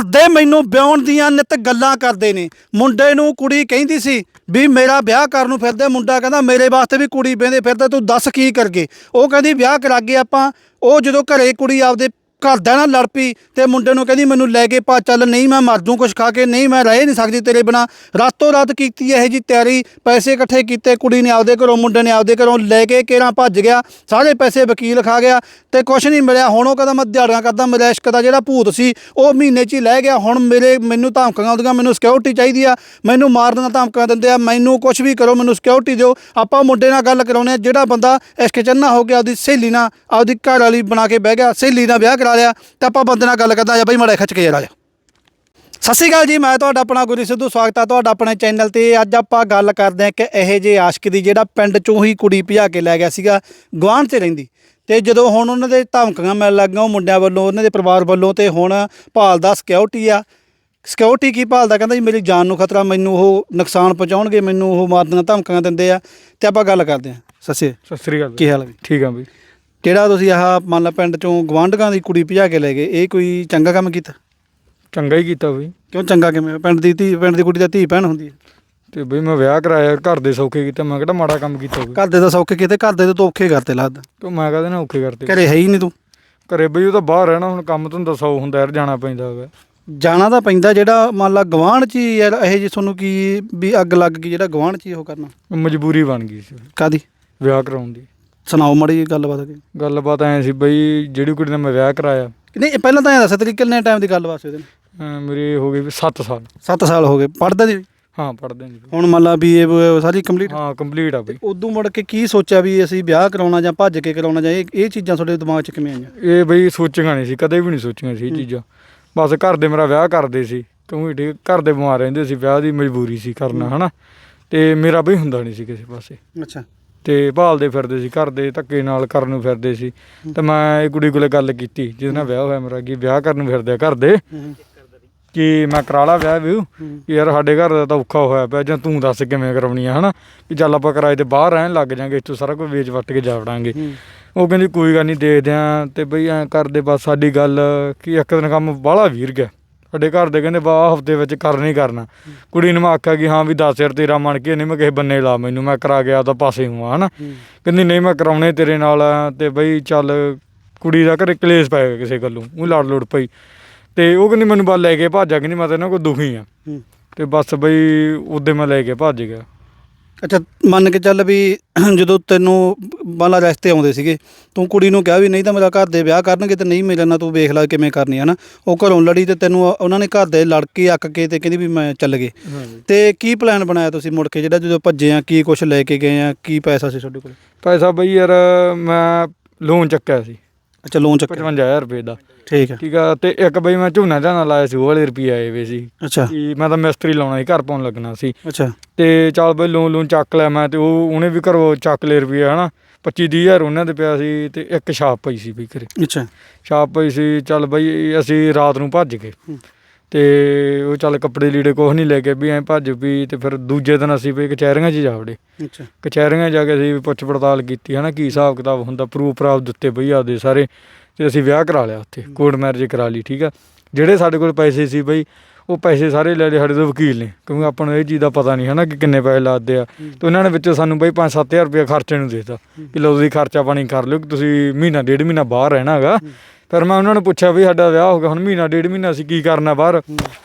ਘਰ ਦੇ ਮੈਨੂੰ ਵਿਆਹਣ ਦੀਆਂ ਨਿਤ ਗੱਲਾਂ ਕਰਦੇ ਨੇ। ਮੁੰਡੇ ਨੂੰ ਕੁੜੀ ਕਹਿੰਦੀ ਸੀ ਵੀ ਮੇਰਾ ਵਿਆਹ ਕਰਨ ਨੂੰ ਫਿਰਦੇ। ਮੁੰਡਾ ਕਹਿੰਦਾ, ਮੇਰੇ ਵਾਸਤੇ ਵੀ ਕੁੜੀ ਬਹਿੰਦੇ ਫਿਰਦਾ, ਤੂੰ ਦੱਸ ਕੀ ਕਰਗੇ ਉਹ ਕਹਿੰਦੀ, ਵਿਆਹ ਕਰਾਗੇ ਆਪਾਂ। ਉਹ ਜਦੋਂ ਘਰੇ ਕੁੜੀ ਆਪਦੇ ਘਰਦਿਆਂ ਨਾਲ ਲੜ ਪਈ ਤੇ ਮੁੰਡੇ ਨੂੰ ਕਹਿੰਦੀ, ਮੈਨੂੰ ਲੈ ਕੇ ਪਾ, ਚੱਲ ਨਹੀਂ ਮੈਂ ਮਰ ਜੂ ਕੁਛ ਖਾ ਕੇ, ਨਹੀਂ ਮੈਂ ਰਹਿ ਨਹੀਂ ਸਕਦੀ ਤੇਰੇ ਬਿਨਾ। ਰਾਤੋਂ ਰਾਤ ਕੀਤੀ ਇਹ ਜੀ ਤਿਆਰੀ, ਪੈਸੇ ਇਕੱਠੇ ਕੀਤੇ, ਕੁੜੀ ਨੇ ਆਪਦੇ ਘਰੋਂ, ਮੁੰਡੇ ਨੇ ਆਪਦੇ ਘਰੋਂ ਲੈ ਕੇ ਕੇਰਾਂ ਭੱਜ ਗਿਆ, ਸਾਰੇ ਪੈਸੇ ਵਕੀਲ ਖਾ ਗਿਆ ਤੇ ਕੁਛ ਨਹੀਂ ਮਿਲਿਆ। ਹੁਣ ਉਹ ਕਹਿੰਦਾ, ਮੈਂ ਦਿਹਾੜੀਆਂ ਕਰਦਾ, ਮੇਰੇ ਇਸ਼ਕ ਦਾ ਜਿਹੜਾ ਭੂਤ ਸੀ, ਉਹ ਮਹੀਨੇ 'ਚ ਹੀ ਲੈ ਗਿਆ। ਹੁਣ ਮੇਰੇ, ਮੈਨੂੰ ਧਮਕੀਆਂ ਆਉਂਦੀਆਂ ਮੈਨੂੰ ਸਿਕਿਉਰਿਟੀ ਚਾਹੀਦੀ ਆ। ਮੈਨੂੰ ਮਾਰਨ ਦਾ ਧਮਕੀਆਂ ਦਿੰਦੇ ਆ। ਮੈਨੂੰ ਕੁਛ ਵੀ ਕਰੋ, ਮੈਨੂੰ ਸਿਕਿਉਰਿਟੀ ਦਿਓ। ਆਪਾਂ ਮੁੰਡੇ ਨਾਲ ਗੱਲ ਕਰਾਉਣੇ ਆ। ਜਿਹੜਾ ਬੰਦਾ ਇਸ਼ਕ ਚੰਨਾ ਹੋ ਗਿਆ ਆਪਦੀ ਸਹੇਲੀ ਨਾਲ ਆਪਦੀ ਘਰ ਵਾਲੀ ਬਣਾ ਕੇ ਬਹਿ ਗਿਆ, ਸਹੇਲੀ ਨਾਲ ਵਿਆਹ ਕਰਾ ਲਿਆ ਤੇ ਆਪਾਂ ਬੰਦੇ ਨਾਲ ਗੱਲ ਕਰਦਾ ਆ ਬਈ ਮਾੜਾ ਖਿੱਚ ਕੇ ਯਾਰ ਆ ਜਾ ਸਤਿ ਸ਼੍ਰੀ ਅਕਾਲ ਜੀ ਮੈਂ ਤੁਹਾਡਾ ਆਪਣਾ ਗੁਰੀ ਸਿੱਧੂ ਸਵਾਗਤ ਹੈ ਤੁਹਾਡਾ ਆਪਣੇ ਚੈਨਲ ਤੇ। ਅੱਜ ਆਪਾਂ ਗੱਲ ਕਰਦੇ ਹਾਂ ਕਿ ਇਹੋ ਜਿਹੇ ਆਸ਼ਕ ਦੀ ਜਿਹੜਾ ਪਿੰਡ ਚੋਂ ਹੀ ਕੁੜੀ ਭਜਾ ਕੇ ਲੈ ਗਿਆ ਸੀਗਾ ਗਵਾਂਢ 'ਚ ਰਹਿੰਦੀ। ਤੇ ਜਦੋਂ ਹੁਣ ਉਹਨਾਂ ਦੇ ਧਮਕੀਆਂ ਮਿਲਣ ਲੱਗੀਆਂ ਉਹ ਮੁੰਡਿਆਂ ਵੱਲੋਂ ਉਹਨਾਂ ਦੇ ਪਰਿਵਾਰ ਵੱਲੋਂ ਤੇ ਹੁਣ ਭਾਲਦਾ ਸਿਕਿਉਰਿਟੀ ਆ। ਸਿਕਿਉਰਿਟੀ ਕੀ ਭਾਲਦਾ ਕਹਿੰਦਾ ਜੀ ਮੇਰੀ ਜਾਨ ਨੂੰ ਖਤਰਾ ਮੈਨੂੰ ਉਹ ਨੁਕਸਾਨ ਪਹੁੰਚਾਉਣਗੇ ਮੈਨੂੰ ਉਹ ਮਾਰਨ ਧਮਕੀਆਂ ਦਿੰਦੇ ਆ। ਤੇ ਆਪਾਂ ਗੱਲ ਕਰਦੇ ਹਾਂ। ਸੱਸੇ ਸਤਿ ਸ੍ਰੀ ਅਕਾਲ ਕੀ ਹਾਲ ਹੈ ਠੀਕ ਆ ਬਈ। ਜਿਹੜਾ ਤੁਸੀਂ ਆਹ ਮੰਨ ਲਾ ਪਿੰਡ ਚੋਂ ਗਵਾਂਢਾਂ ਦੀ ਕੁੜੀ ਭਜਾ ਕੇ ਲੈ ਗਏ? ਇਹ ਕੋਈ ਚੰਗਾ ਕੰਮ ਕੀਤਾ? ਚੰਗਾ ਹੀ ਕੀਤਾ ਬਈ। ਕਿਉਂ ਚੰਗਾ ਕਿਵੇਂ? ਪਿੰਡ ਦੀ ਧੀ ਪਿੰਡ ਦੀ ਕੁੜੀ ਦਾ ਧੀ ਭੈਣ ਹੁੰਦੀ ਹੈ। ਤੇ ਬਈ ਮੈਂ ਵਿਆਹ ਕਰਾਇਆ ਘਰ ਦੇ ਸੌਖੇ ਕੀਤਾ ਮੈਂ ਕਿਹੜਾ ਮਾੜਾ ਕੰਮ ਕੀਤਾ ਘਰ ਦੇ ਤਾਂ ਸੌਖੇ ਕੀਤੇ ਘਰ ਦੇ ਤਾਂ ਔਖੇ ਕਰਤੇ ਲੱਗਦਾ ਤੂੰ ਮੈਂ ਕਹਦੇ ਨਾ ਔਖੇ ਕਰਤੇ? ਘਰੇ ਹੈ ਹੀ ਨਹੀਂ ਤੂੰ। ਘਰੇ ਬਈ ਉਹ ਤਾਂ ਬਾਹਰ ਰਹਿਣਾ ਹੁਣ ਕੰਮ ਧੰਦਾ ਸੌ ਹੁੰਦਾ ਯਾਰ ਜਾਣਾ ਪੈਂਦਾ ਹੈਗਾ ਜਾਣਾ ਤਾਂ ਪੈਂਦਾ ਜਿਹੜਾ ਮੰਨ ਲਾ ਗਵਾਂਢ ਚ ਹੀ ਯਾਰ ਇਹ ਜੀ ਤੁਹਾਨੂੰ ਕੀ ਵੀ ਅੱਗ ਲੱਗ ਗਈ ਜਿਹੜਾ ਗਵਾਂਢ ਚ ਹੀ ਉਹ ਕਰਨਾ? ਮਜਬੂਰੀ ਬਣ ਗਈ ਸੀ। ਕਾਦੀ ਵਿਆਹ ਕਰਾਉਣ ਦੀ। ਸੁਣਾਓ ਮੜੀ ਗੱਲਬਾਤ ਅੱਗੇ। ਗੱਲਬਾਤ ਐ ਸੀ ਬਈ ਜਿਹੜੀ ਕੁੜੀ ਨਾਲ ਮੈਂ ਵਿਆਹ ਕਰਾਇਆ। ਨਹੀਂ ਇਹ ਪਹਿਲਾਂ ਤਾਂ ਇਹ ਦੱਸ ਤੇਰੀ ਕਿੰਨੇ ਟਾਈਮ ਦੀ ਗੱਲਬਾਤ ਸੀ ਉਹਦੇ ਅਹ ਮੇਰੇ ਹੋ ਗਏ 7 ਸਾਲ। 7 ਸਾਲ ਹੋ ਗਏ। ਪੜਦਾ ਦੀ ਹਾਂ ਪੜਦੇ ਨੇ ਹੁਣ ਮੰਨ ਲਾ ਵੀ ਇਹ ਸਾਰੀ ਕੰਪਲੀਟ ਹਾਂ ਕੰਪਲੀਟ ਆ ਬਈ। ਉਦੋਂ ਮੁੜ ਕੇ ਕੀ ਸੋਚਿਆ ਵੀ ਅਸੀਂ ਵਿਆਹ ਕਰਾਉਣਾ ਜਾਂ ਭੱਜ ਕੇ ਕਰਾਉਣਾ ਜਾਂ ਇਹ ਇਹ ਚੀਜ਼ਾਂ ਤੁਹਾਡੇ ਦਿਮਾਗ 'ਚ ਕਿਵੇਂ ਆਈਆਂ? ਇਹ ਬਈ ਸੋਚੀਆਂ ਨਹੀਂ ਸੀ ਕਦੇ ਵੀ ਨਹੀਂ ਸੋਚੀਆਂ ਸੀ ਇਹ ਚੀਜ਼ਾਂ। ਬਸ ਘਰ ਦੇ ਮੇਰਾ ਵਿਆਹ ਕਰਦੇ ਸੀ ਕਿਉਂਕਿ ਠੀਕ ਘਰ ਦੇ ਬਿਮਾਰ ਰਹਿੰਦੇ ਸੀ ਵਿਆਹ ਦੀ ਮਜਬੂਰੀ ਸੀ ਕਰਨਾ ਹਨਾ? ਤੇ ਮੇਰਾ ਬਈ ਹੁੰਦਾ ਨਹੀਂ ਸੀ ਕਿਸੇ ਪਾਸੇ। ਅੱਛਾ। ਤੇ ਭਾਲਦੇ ਫਿਰਦੇ ਸੀ, ਘਰ ਦੇ ਧੱਕੇ ਨਾਲ ਕਰਨ ਨੂੰ ਫਿਰਦੇ ਸੀ। ਤੇ ਮੈਂ ਇਹ ਕੁੜੀ ਕੋਲੇ ਗੱਲ ਕੀਤੀ, ਜਿਹਦੇ ਨਾਲ ਵਿਆਹ ਹੋਇਆ ਮੇਰਾ, ਕਿ ਵਿਆਹ ਕਰਨ ਨੂੰ ਫਿਰਦੇ ਆ ਘਰ ਦੇ। ਕਿ ਮੈਂ ਕਰਾ ਲਾ ਵਿਆਹ ਵੀ ਯਾਰ ਸਾਡੇ ਘਰ ਦਾ ਤਾਂ ਔਖਾ ਹੋਇਆ ਪਿਆ, ਜਾਂ ਤੂੰ ਦੱਸ ਕਿਵੇਂ ਕਰਾਉਣੀ ਆ, ਹਨਾ? ਕਿ ਚੱਲ ਆਪਾਂ ਕਿਰਾਏ ਤੇ ਬਾਹਰ ਰਹਿਣ ਲੱਗ ਜਾਾਂਗੇ, ਇੱਥੋਂ ਸਾਰਾ ਕੁਝ ਵੇਚ ਵੱਟ ਕੇ ਜਾ ਵੜਾਂਗੇ। ਉਹ ਕਹਿੰਦੀ, ਕੋਈ ਗੱਲ ਨਹੀਂ ਦੇਖਦੇ ਆਂ, ਤੇ ਬਈ ਐਂ ਕਰਦੇ, ਬਸ ਸਾਡੀ ਗੱਲ, ਕਿ ਇੱਕ ਦਿਨ ਕੰਮ ਬਾਹਲਾ ਵੀਰ ਗਿਆ। ਸਾਡੇ ਘਰ ਦੇ ਕਹਿੰਦੇ ਬਾ ਹਫ਼ਤੇ ਵਿੱਚ ਕਰਨਾ। ਹੀ। ਕਰਨਾ ਕੁੜੀ ਨੂੰ ਮੈਂ ਆਖਿਆ ਕਿ ਹਾਂ ਵੀ 10000 ਤੇਰਾ ਮਣ ਕੇ ਨਹੀਂ ਮੈਂ ਕਿਸੇ ਬੰਨੇ ਲਾ ਮੈਨੂੰ ਮੈਂ ਕਰਾ ਗਿਆ ਤਾਂ ਪਾਸੇ ਹੂੰ ਹਨਾ। ਹੂੰ। ਕਹਿੰਦੀ ਨਹੀਂ ਮੈਂ ਕਰਾਉਣੇ ਤੇਰੇ ਨਾਲ ਤੇ ਬਈ ਚੱਲ ਕੁੜੀ ਦਾ ਘਰੇ ਕਲੇਸ਼ ਪੈ ਗਿਆ ਕਿਸੇ ਗੱਲੋਂ ਉਹ ਲੜ ਲੜ ਪਈ। ਤੇ ਉਹ ਕਹਿੰਦੀ ਮੈਨੂੰ ਬਾਲ ਲੈ ਕੇ ਭੱਜਾ ਕਹਿੰਦੀ ਮੈਂ ਤਾਂ ਇਹਨਾਂ ਕੋਲ ਦੁਖੀ ਆ। ਹੂੰ। ਤੇ ਬਸ ਬਈ ਉਹਦੇ ਮੈਂ ਲੈ ਕੇ ਭੱਜ ਗਿਆ। ਅੱਛਾ ਮੰਨ ਕੇ ਚੱਲ ਵੀ ਜਦੋਂ ਤੈਨੂੰ ਮੰਨ ਲਾ ਰਸਤੇ ਆਉਂਦੇ ਸੀਗੇ ਤੂੰ ਕੁੜੀ ਨੂੰ ਕਿਹਾ ਵੀ ਨਹੀਂ ਤਾਂ ਮੇਰਾ ਘਰ ਦੇ ਵਿਆਹ ਕਰਨਗੇ ਤੇ ਨਹੀਂ ਮਿਲਣਾ ਤੂੰ ਵੇਖ ਲੈ ਕਿਵੇਂ ਕਰਨੀ ਹੈ ਨਾ ਉਹ ਘਰੋਂ ਲੜੀ ਤੇ ਤੈਨੂੰ ਉਹਨਾਂ ਨੇ ਘਰ ਦੇ ਲੜ ਕੇ ਅੱਕ ਕੇ ਤੇ ਕਹਿੰਦੀ ਵੀ ਮੈਂ ਚੱਲ ਗਏ। ਤੇ ਕੀ ਪਲਾਨ ਬਣਾਇਆ ਤੁਸੀਂ ਮੁੜ ਕੇ ਜਿਹੜਾ ਜਦੋਂ ਭੱਜੇ ਆ ਕੀ ਕੁਛ ਲੈ ਕੇ ਗਏ ਆ ਕੀ ਪੈਸਾ ਸੀ ਤੁਹਾਡੇ ਕੋਲ? ਪੈਸਾ ਬਈ ਯਾਰ ਮੈਂ ਲੋਨ ਚੱਕਿਆ ਸੀ। ਅੱਛਾ ਲੋਨ ਚੱਕਿਆ। 55000 ਰੁਪਏ ਦਾ। ਠੀਕ ਹੈ। ਠੀਕ ਆ ਤੇ ਇੱਕ ਬਈ ਮੈਂ ਝੋਨਾ ਝਾਨਾ ਲਾਇਆ ਸੀ ਉਹ ਵਾਲੇ ਰੁਪਏ ਆਏ ਵੇ ਸੀ। ਅੱਛਾ। ਕਿ ਮੈਂ ਤਾਂ ਮਿਸਤਰੀ ਲਾਉਣਾ ਸੀ ਘਰ ਪਾਉਣ ਲੱਗਣਾ ਸੀ। ਅੱਛਾ। ਤੇ ਚੱਲ ਬਈ ਲੋਨ ਲੋਨ ਚੱਕ ਲਿਆ ਮੈਂ ਤੇ ਉਹ ਉਹਨੇ ਵੀ ਘਰੋਂ ਚੱਕ ਲਏ ਰੁਪਏ ਹਨਾ। 25 ਹਜ਼ਾਰ ਉਹਨਾਂ ਦੇ ਪਿਆ ਸੀ ਤੇ ਇੱਕ ਛਾਪ ਪਈ ਸੀ ਬਈ ਘਰੇ। ਅੱਛਾ। ਛਾਪ ਪਈ ਸੀ ਚੱਲ ਬਈ ਅਸੀਂ ਰਾਤ ਨੂੰ ਭੱਜ ਗਏ। ਤੇ ਉਹ ਚੱਲ ਕੱਪੜੇ ਲੀੜੇ ਕੁਛ ਨਹੀਂ ਲੈ ਕੇ ਵੀ ਐਂ ਭੱਜ ਵੀ ਤੇ ਫਿਰ ਦੂਜੇ ਦਿਨ ਅਸੀਂ ਵੀ ਕਚਹਿਰੀਆਂ 'ਚ ਜਾ ਵੜੇ। ਅੱਛਾ। ਕਚਹਿਰੀਆਂ ਜਾ ਕੇ ਅਸੀਂ ਪੁੱਛ ਪੜਤਾਲ ਕੀਤੀ ਹਨਾ ਕੀ ਹਿਸਾਬ ਕਿਤਾਬ ਹੁੰਦਾ ਪ੍ਰੂਫ ਪ੍ਰਾਪ ਦਿੱਤੇ ਬਈ ਆਪਦੇ ਸਾਰੇ ਤੇ ਅਸੀਂ ਵਿਆਹ ਕਰਾ ਲਿਆ ਉੱਥੇ ਕੋਰਟ ਮੈਰਿਜ ਕਰਾ ਲਈ ਠੀਕ ਆ। ਜਿਹੜੇ ਸਾਡੇ ਕੋਲ ਪੈਸੇ ਸੀ ਬਈ ਉਹ ਪੈਸੇ ਸਾਰੇ ਲੈ ਲਏ ਸਾਡੇ ਤੋਂ ਵਕੀਲ ਨੇ ਕਿਉਂਕਿ ਆਪਾਂ ਨੂੰ ਇਹ ਚੀਜ਼ ਦਾ ਪਤਾ ਨਹੀਂ ਹਨਾ ਕਿ ਕਿੰਨੇ ਪੈਸੇ ਲੱਗਦੇ ਆ। ਤੇ ਉਹਨਾਂ ਨੇ ਵਿੱਚੋਂ ਸਾਨੂੰ ਬਈ 5-7000 ਰੁਪਏ ਖਰਚੇ ਨੂੰ ਦੇਤਾ ਕਿ ਲਓ ਤੁਸੀਂ ਖਰਚਾ ਪਾਣੀ ਕਰ ਲਿਓ ਕਿ ਤੁਸੀਂ ਮਹੀਨਾ ਡੇਢ ਮਹੀਨਾ ਬਾਹਰ ਰਹਿਣਾ ਹੈਗਾ। ਫਿਰ ਮੈਂ ਉਹਨਾਂ ਨੂੰ ਪੁੱਛਿਆ ਵੀ ਸਾਡਾ ਵਿਆਹ ਹੋ ਗਿਆ ਹੁਣ ਮਹੀਨਾ ਡੇਢ ਮਹੀਨਾ ਅਸੀਂ ਕੀ ਕਰਨਾ ਬਾਹਰ?